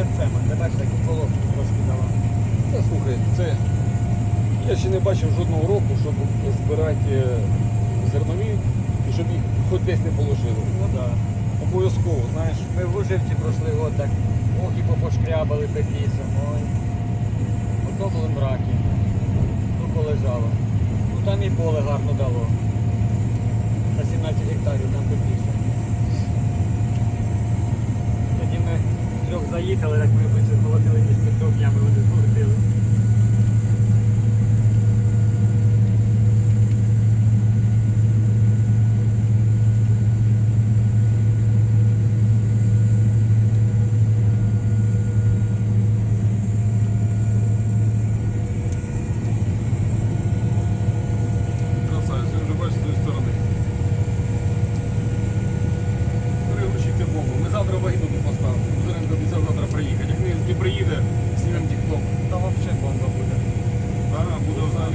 терцем, а тебе ж таки трошки дала. Та слухай, це. Я ще не бачив жодного року, щоб збирати е, зернові і щоб їх хоч десь не положили. Ну да. Обов'язково, знаєш. Ми в Уживці пройшли год так, ох і попошкрябали ой. Ото були мраки. Ну полежало. Ну там і поле гарно дало. На 17 гектарів там під трьох заїхали, так ми вийшли,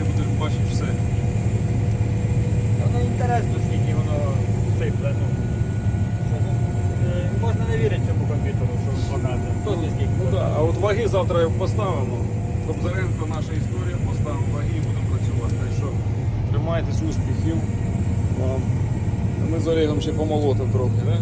буде будеш бачити все. Воно інтересно, скільки воно сипле. Ну. Що, е, можна не вірити цьому комп'ютеру, що показує. Хто знає, скільки Ну да, а от ваги завтра поставимо. Кобзаренко наша історія, поставимо ваги і будемо працювати. Так що тримайтесь успіхів. вам. Ми з Олегом ще помолотимо трохи, да?